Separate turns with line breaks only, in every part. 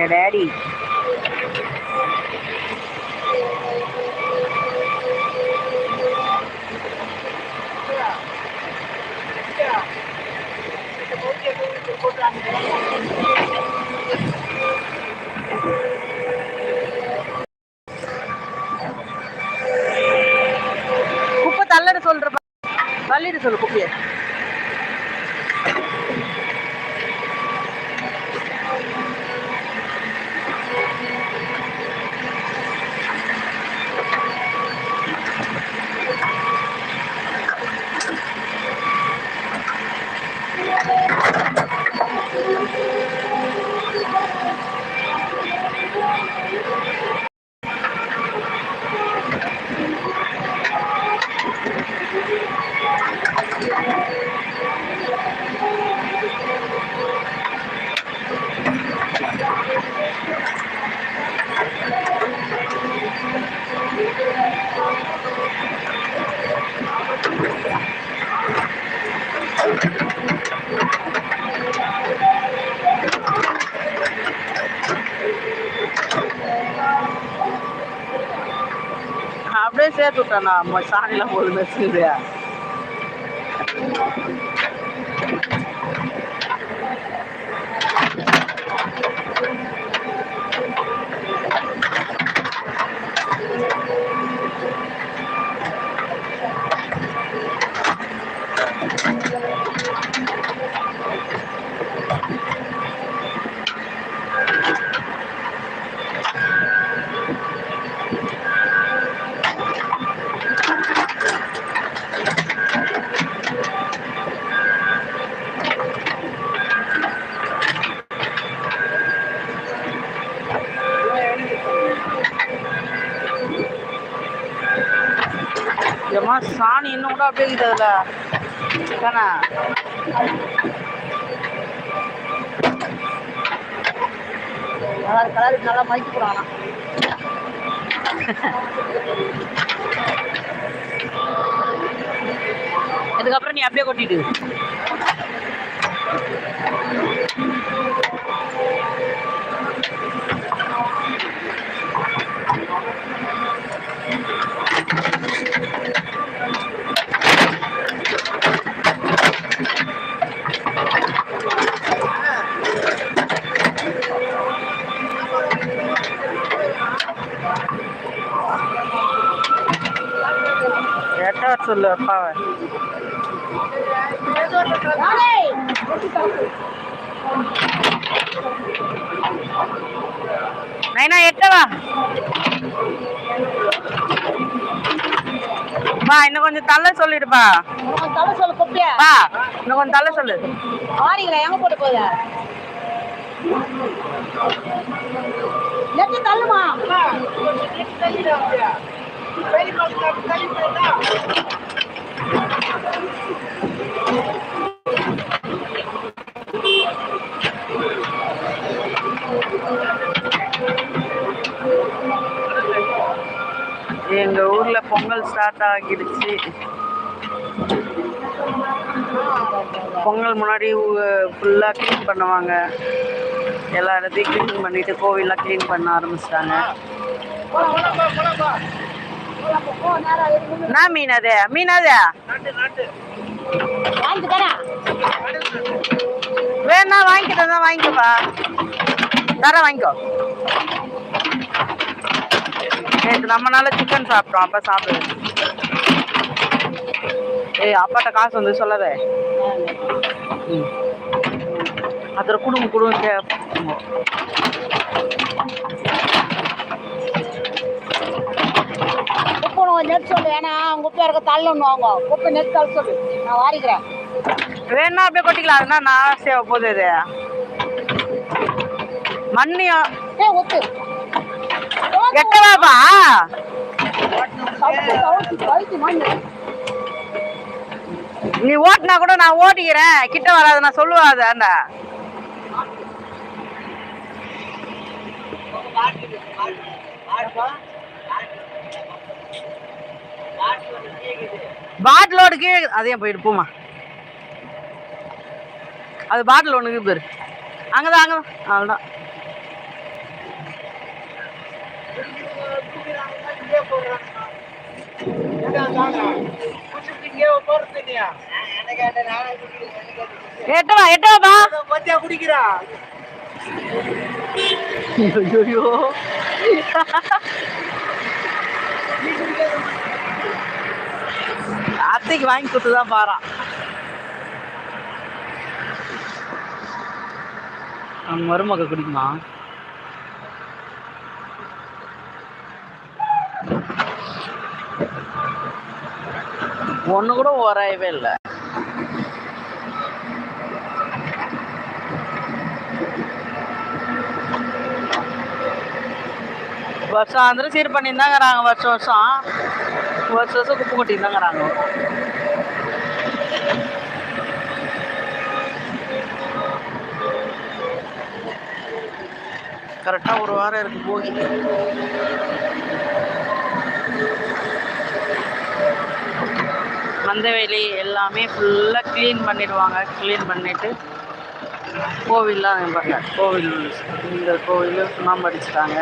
எங்க டேடி குப்பை தள்ளட சொல்ற தள்ளிட்டு சொல்லு குப்பைய அப்படியே சேர்த்து விட்டானா அம்மா சாணிலாம் போது மெஸ்ஸுது அதில் தானே கலர் கலர் நல்லா மதிக்க போகிறானா இதுக்கப்புறம் நீ அப்படியே கொட்டிடு எட்ட சொல்லு அப்பாவை நைனா எட்டவா பா இன்னும் கொஞ்சம் தள்ள சொல்லிடுப்பா
தலை சொல்லு குப்பையா
பா இன்னும் கொஞ்சம் தள்ள சொல்லு.
ஆரிங்களா எங்க போட்டு போகுது? நெத்தி தள்ளுமா?
எங்கள் ஊரில் பொங்கல் ஸ்டார்ட் ஆகிடுச்சு. பொங்கல் முன்னாடி ஃபுல்லாக க்ளீன் பண்ணுவாங்க. எல்லா இடத்தையும் க்ளீன் பண்ணிவிட்டு கோவிலெலாம் க்ளீன் பண்ண ஆரம்பிச்சிட்டாங்க. என்ன மீன் அது மீன் அது வேணா தான் வாங்கிக்கப்பா தர வாங்கிக்கோ நேற்று நம்மனால சிக்கன் சாப்பிட்டோம் அப்போ சாப்பிடு ஏய் அப்பாட்ட காசு வந்து சொல்லாதே ம் அதில் குடும்ப குடும்பம் கே
குப்பை உனக்கு நெட் சொல்லு. ஏன்னா அவங்க குப்பை இருக்க தள்ளணும் அவங்க குப்பை நெட் தள்ள சொல்லு. நான் வாரிக்கிறேன்.
வேணா அப்படியே கொட்டிக்கலாம். அதுனா நான் சேவ போகுது இது. மண்ணியும்
ஏ ஒத்து.
எட்டவாப்பா நீ ஓட்டினா கூட நான் ஓட்டிக்கிறேன். கிட்ட வராது நான் சொல்லுவாது அந்த. பாட்டில் ஒன்று கீழே அதே போயிட்டு போமா அது பாட்டில் ஒன்று பேர். அங்கே தான் அங்கே தான் அவ்வளோதான் எட்டவா எட்டவாப்பா மத்தியா
குடிக்கிறா
ஐயோ அத்தைக்கு வாங்கி கொடுத்து தான் பாறான் அவங்க மருமக குடிக்குமா? ஒன்று கூட வரையவே இல்லை. வருஷம் ஆந்திரம் சீர் பண்ணியிருந்தாங்கிறாங்க வருஷம் வருஷம். வருஷம் வருஷம் குப்பை கொட்டியிருந்தாங்கிறாங்க. கரெக்டாக ஒரு வாரம் இருக்கு போகி மந்தவேலி எல்லாமே ஃபுல்லாக க்ளீன் பண்ணிடுவாங்க க்ளீன் பண்ணிவிட்டு கோவில்லாம் பாருங்க கோவில் இந்த கோவில் சுண்ணாம்பு அடிச்சிட்டாங்க.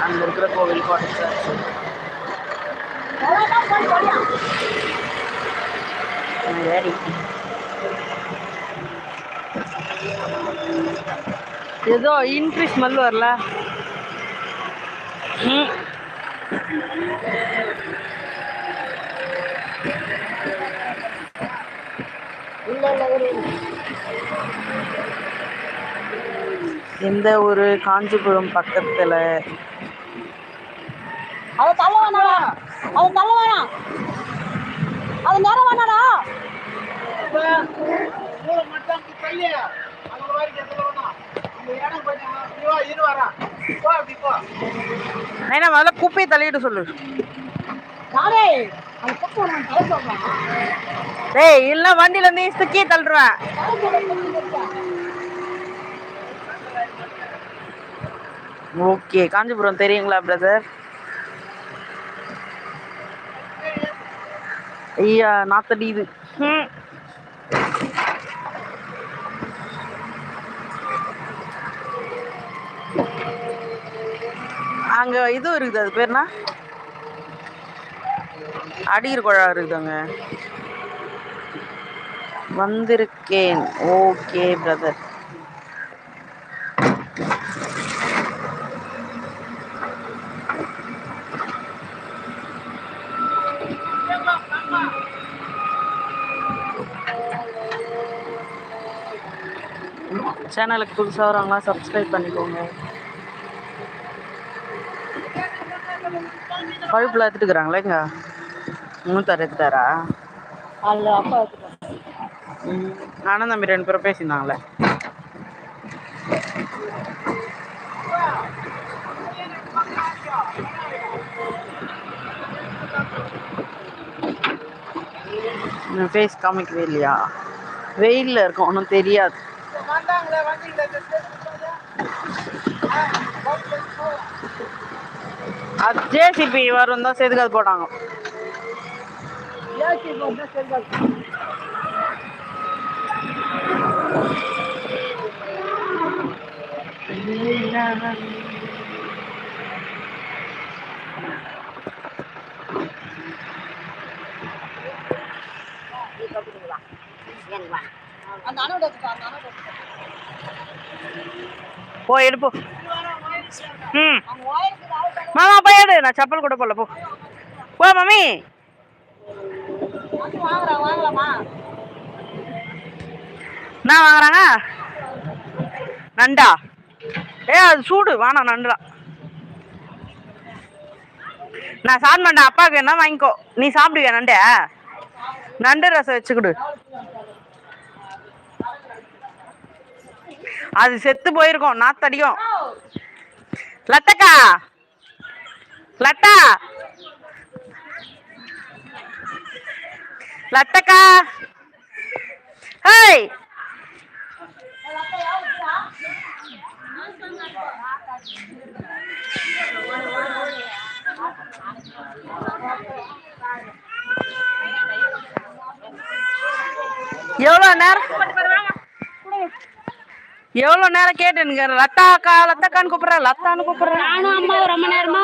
அங்கே இருக்கிற கோவில் அடிச்சாச்சு சரி ஏதோ இன்ட்ரி ஸ்மெல் வரல. ம். எந்த ஒரு காஞ்சிபுரம் பக்கத்தில்?
அது தள்ள. வேணாடா அது தள்ள வேணாம் அது நேரம் வேணாடா
நைனா முதல்ல குப்பையை தள்ளிட்டு சொல்லு. டேய் இல்லை வண்டியிலேருந்து இசுக்கே தள்ளுருவேன் ஓகே காஞ்சிபுரம் தெரியுங்களா பிரதர் ஐயா நாத்தடியுது ம் அங்க இது இருக்குது அது பேர்னா அடியர் குழா இருக்குதுங்க. வந்திருக்கேன். ஓகே பிரதர் சேனலுக்கு புதுசாக வரவங்களா சப்ஸ்கிரைப் பண்ணிக்கோங்க. பழுப்புல எடுத்துக்கிறாங்களே இங்க? முன்னூத்தாறு எடுத்துட்டாரா?
அல்ல அப்பா எடுத்துட்டேன்
நானும் தம்பி ரெண்டு பேரும் பேசியிருந்தாங்களே. ஃபேஸ் காமிக்கவே இல்லையா? வெயிலில் இருக்கும் ஒன்றும் தெரியாது. அது ஜேசிபி வரும் தான் செதுக்காது போட்டாங்க
ஏசி போட்டு
போ எடுப்போ. ம். மாமா போய் எடு. நான் செப்பல் கூட போல போ. போ மம்மி.
வந்து வாங்குறாங்க
என்ன வாங்குறாங்க நண்டா. ஏ அது சூடு. வேணாம் நண்டுலாம் நான் சாப்பிட மாட்டேன். அப்பாவுக்கு என்ன வாங்கிக்கோ. நீ சாப்பிடுவியா நண்டே? நண்டு ரசம் வச்சுக்கிடு. அது செத்து போயிருக்கும். நாத்தடிக்கும். லத்தக்கா. லட்டா. லட்டக்கா. ஹேய். எவ்வளோ நேரம்? எவ்வளவு நேரம் கேட்டேனுங்க? லத்தா அக்கா லத்தாக்கான்னு கூப்பிடுறேன் லத்தான்னு கூப்பிடுறேன்
நானும் அம்மா ரொம்ப நேரமா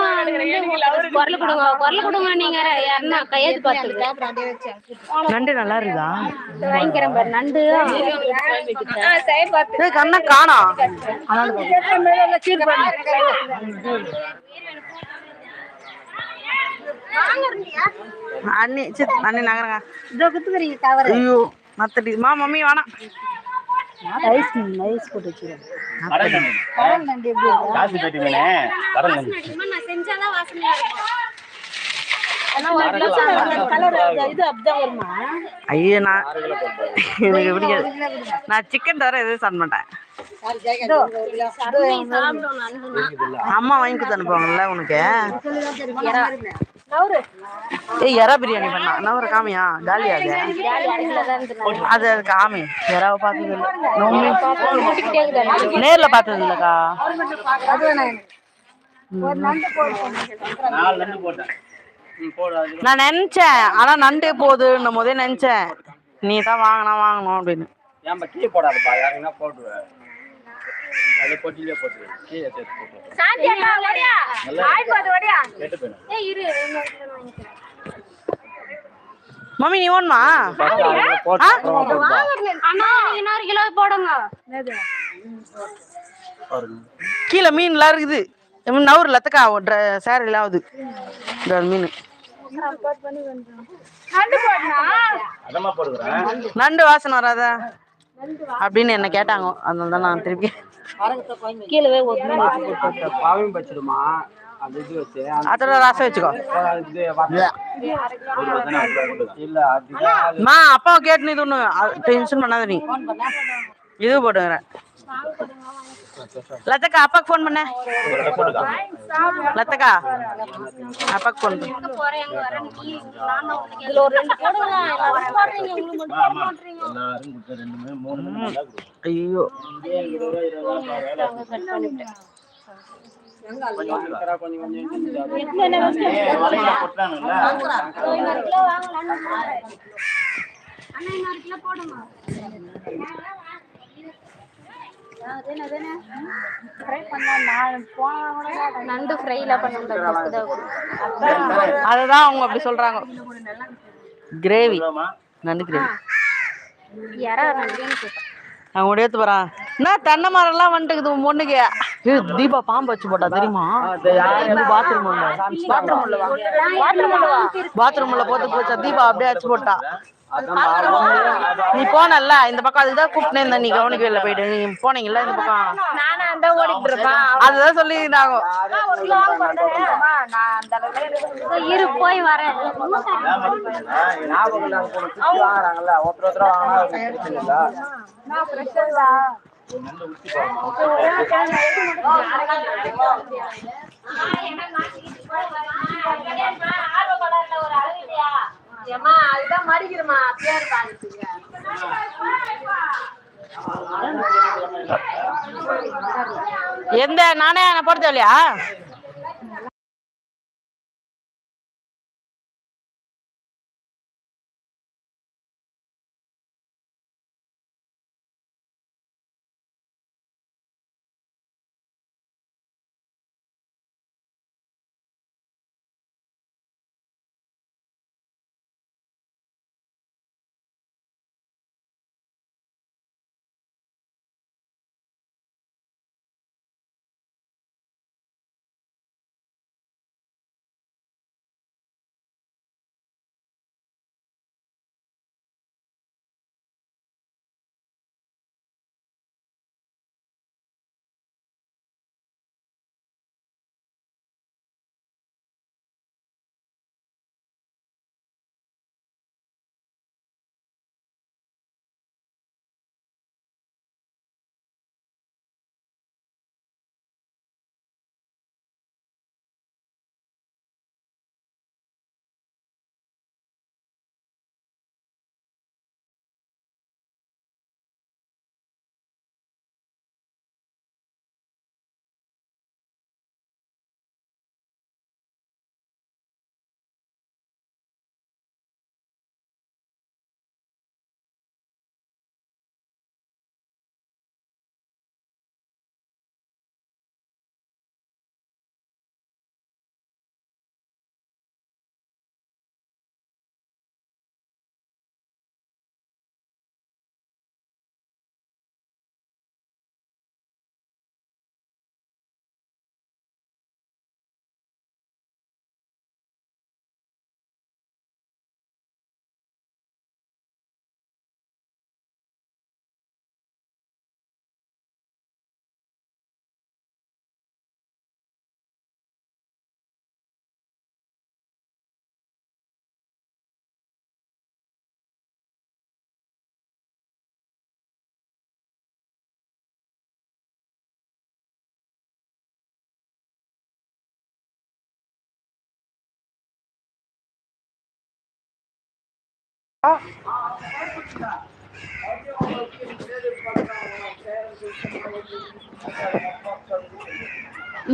குரல் கொடுங்க குரல் கொடுங்க நீங்க. யாருன்னா கையெழுத்து பார்த்துருக்கு
நண்டு நல்லா இருக்குதா?
வாங்கிக்கிறேன் பாரு நண்டு.
கண்ணா காணோம் அண்ணி சித் அண்ணி நகரங்க.
இதோ குத்துக்கிறீங்க கவர்
ஐயோ மத்தடி மா மம்மி வேணாம்
ஐஸ் ஐஸ் போட்டு வச்சுருக்கேன்
கடல் நண்டு
கடல் நண்டு எப்படி இருக்கு?
காசு பேட்டி மீனே கடல் நண்டு
நான் செஞ்சாதான் வாசனையா இருக்கும்
கலர் இது அப்படிதான் வருமா?
ஐயோ நான் எனக்கு பிடிக்காது நான் சிக்கன் தவிர எதுவும் சாப்பிட மாட்டேன். அம்மா வாங்கி கொடுத்து அனுப்புவாங்கல்ல உனக்கு? ஏய் எறா பிரியாணி பண்ணா. என்ன ஒரு காமியா? காலியா அது அது அது காமி. எறாவை பார்த்தது இல்லை. நேர்ல பார்த்தது இல்லக்கா. நான் நினைச்சேன். ஆனா நண்டே போகுதுன்னும் போதே நினைச்சேன். நீ தான் வாங்கணும் வாங்கணும் அப்படின்னு
ஏன்பா கீழே போடாதப்பா யாருன்னா போட்டுருவேன் அது பொட்டிலே போட்டுரு கீழே சேர்த்து போட்டு.
சாந்தி அக்கா ஓடியா?
கெட்டு போயிடும்
ஏய் இரு
மம்மி நீ
போடுப்பா
அண்ணா இன்னொரு கிலோ போடுங்க.
பாருங்க.
கீழே மீன்லாம் இருக்குது. நவுறு லத்தக்கா ஆகுது இந்த மீன். நண்டு வாசனை வராதா? அப்படின்னு என்ன கேட்டாங்க. அதனால தான் நான் திருப்பி
கீழே
பாவையும் வச்சிடுமா அது இது வச்சு
அதோட ரசம் வச்சுக்கோ.
இல்ல.
அப்பாவை கேட்டு நீ ஒன்று டென்ஷன் பண்ணாத நீ. இது போட்டுக்கிறேன். லத்தக்கா அப்பாக்கு ஃபோன் பண்ண. லத்தக்கா அப்பாக்கு ஐயோ
அண்ணா இன்னொரு கிலோ நண்டு ஃப்ரைல பண்ண
அதுதான் அவங்க அப்படி சொல்றாங்க. கிரேவி? நண்டு கிரேவி அவங்க கூட எடுத்து போறான் என்ன தென்னை மரம்லாம் வந்துட்டுக்குது உன் பொண்ணுக்கு? தீபா பாம்பு வச்சு போட்டா தெரியுமா? பாத்ரூம் பாத்ரூம்ல போட்டு போச்சா தீபா அப்படியே வச்சு போட்டா. நீ போனல்ல இந்த பக்கம் அதுதான் கூப்பிட்டே இருந்த நீ கவனிக்கவே இல்லை போயிட்டு நீ போனீங்கல்ல இந்த பக்கம். அதுதான் சொல்லியிருந்தாங்க
இரு போய் வரேன்.
ஞாபகம் இல்லாம போன சுத்தி அதுதான் ஒருத்தர் பேர் வாங்கினா
எந்த நானே நான் போட தேவையா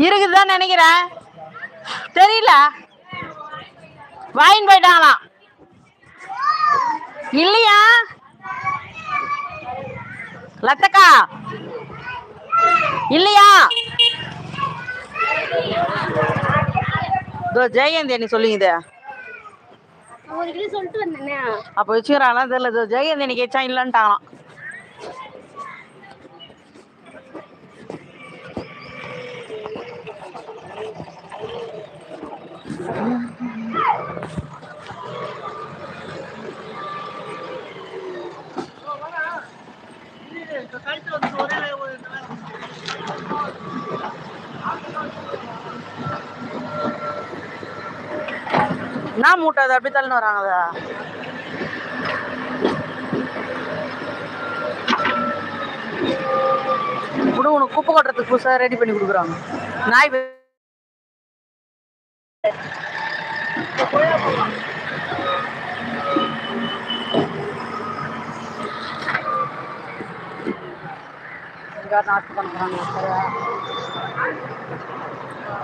இருக்குதுதான் நினைக்கிறேன். தெரியல. வாயின் போயிட்டாங்களாம். இல்லையா? லத்தக்கா இல்லையா? இதோ ஜெயந்தி என்ன சொல்லுங்க
ஒரு கிலோ சொல்லிட்டு வந்தேன்.
அப்போ வச்சுக்கிறாங்களா தெரியல. இதோ ஜெயந்தி அன்னைக்கு வச்சா இல்லைன்ட்டாங்களாம் என்ன மூட்டை அது அப்படி தள்ளுன்னு வராங்க அதை கூட உனக்கு குப்பை கொட்டுறதுக்கு புதுசாக ரெடி பண்ணி கொடுக்குறாங்க. நாய் நாட்டு பண்ணுறாங்க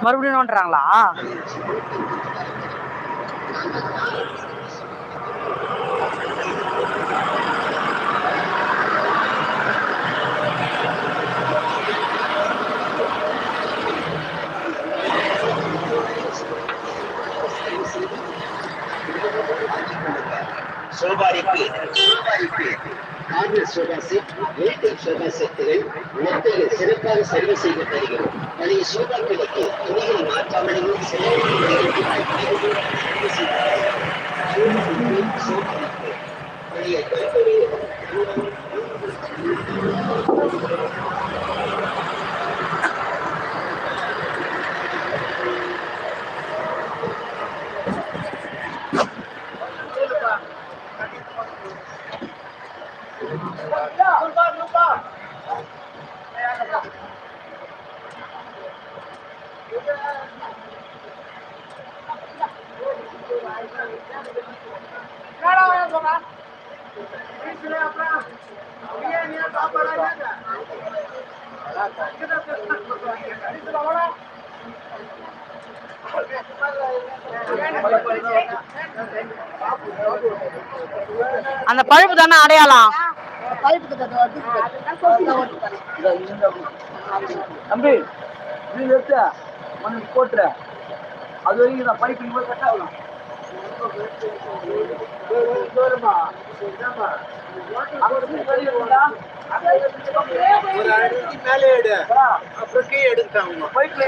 மறுபடியும் நோண்டுறாங்களா?
Somebody quit. Somebody quit. Sofa set வீட்டில் சோபா செட்டுகள் மொத்தையில் சிறப்பாக சர்வீஸ் செய்து தருகிறோம். பழைய சோபாக்களுக்கு துணிகளை மாற்றாமலேயே பழைய
அந்த பழுப்பு தானே அடையாளம்
தம்பி நீ எடுத்து மண்ணு போட்டுற அது வரைக்கும் நான் படிக்கும் போது கட் ஆகலாம்
ஒரு அடிக்கு மேலே எடு அப்புறம் கீழே எடுத்துட்டாங்க
பைப்ல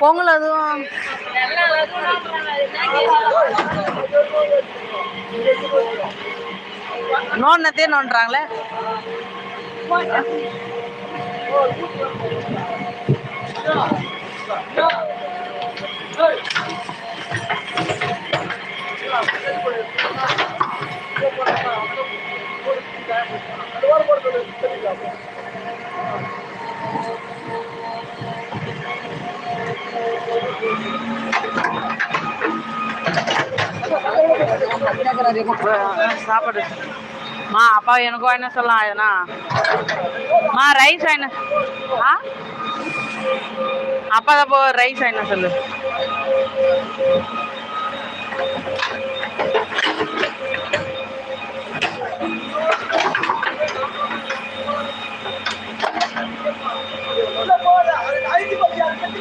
பொங்கல் அதுவும் நோண்டத்தே நோண்டுறாங்களே. சாப்பாடு. மா அப்பா எனக்கும் என்ன சொல்லலாம் எதுனா? மா ரைஸ் என்ன ஆ? அப்பா தான் போ ரைஸ் என்ன சொல்லு.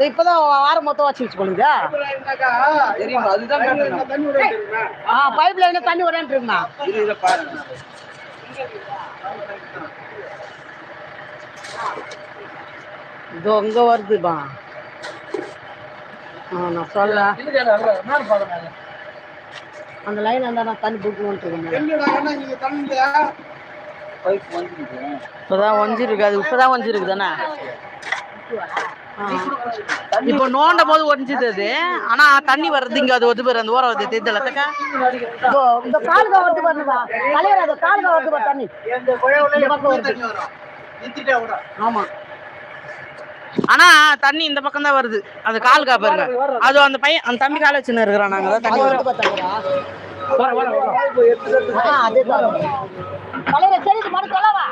இப்பதான் வாரம் மொத்தம் வச்சு வச்சுக்கொள்ளுங்க ஆ பைப் லைன்ல தண்ணி வரேன்ட்டு இருந்தா இதோ இங்க வருதுப்பா. நான் சொல்ல அந்த லைன் அந்த நான் தண்ணி புக் பண்ணிட்டு
இப்போதான் ஒஞ்சிருக்கு அது இப்போதான் ஒஞ்சிருக்கு தானே இப்போ நோண்டும் போது ஒடிஞ்சுது அது. ஆனா தண்ணி வர்றது இங்க அது ஒது பேர் அந்த ஓரம் வருது
இதோ இந்த காலுகா வருது பாருப்பா தலைவர் காலுகா தண்ணி. ஆமா.
ஆனா தண்ணி இந்த பக்கம் தான் வருது. அது கால் பாருங்க. அது அந்த பையன் அந்த தம்பி கால வச்சுன்னு இருக்கிறான் நாங்க. தண்ணி
தலைவர் சரி சொல்லவா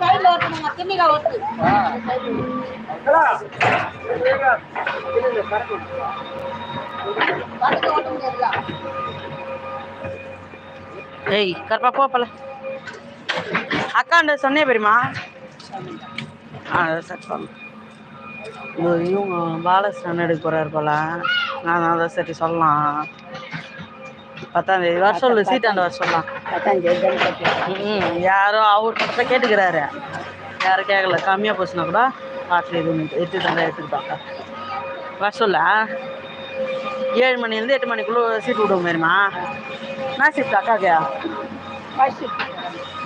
சைடுல வருதுங்க திண்ணிகா ஓட்ட முடியாதுல
ஏய் கருப்பா போப்பல அக்காண்ட சொன்னே பெரியமா ஆ சரி சொல்லு இவங்க பாலகிருஷ்ணன் எடுக்க போறாரு போல. நான் தான் சரி சொல்லலாம். பத்தாம் தேதி வர சொல்லு. சீட்டாண்ட வர சொல்லலாம் ம் யாரோ அவர் கேட்டுக்கிறாரு. யாரும் கேட்கல கம்மியாக போச்சுன்னா கூட பாட்டில் எதுவும் எடுத்து தந்தா எடுத்துக்கிட்டாங்க. வர சொல்ல ஏழு மணிலேருந்து எட்டு மணிக்குள்ளே சீட்டு விடுவோம் மாதிரிமா நான் ஷிஃப்ட் அக்காக்கா?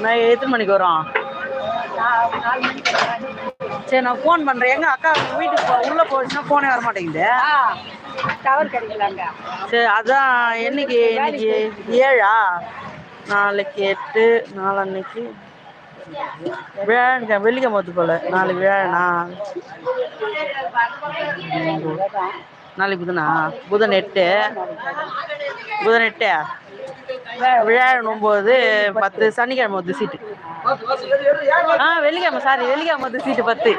நான் எத்தனை மணிக்கு வரோம்? சரி நான் ஃபோன் பண்ணுறேன் எங்க அக்கா வீட்டுக்கு உள்ள போச்சுன்னா ஃபோனே வர மாட்டேங்குது
டவர் கிடைக்கலங்க
சரி அதான் என்னைக்கு இன்னைக்கு ஏழா? நாளைக்கு எட்டு நாளன்னைக்கு வியாழன் வெள்ளிக்கிழமை வந்து போல. நாளைக்கு வியாழனா? நாளைக்கு புதனா? புதன் எட்டு. புதன் எட்டு? வியாழன் ஒம்பது பத்து சனிக்கிழமை வந்து சீட்டு ஆ வெள்ளிக்கிழமை சாரி வெள்ளிக்கிழமை வந்து சீட்டு பத்து.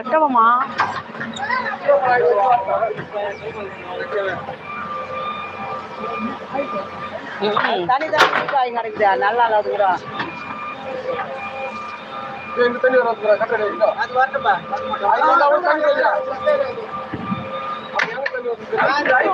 எட்டவமா
தனி தனி வாங்கி கிடைக்குது நல்லா இல்லாத கூட
Ah, right.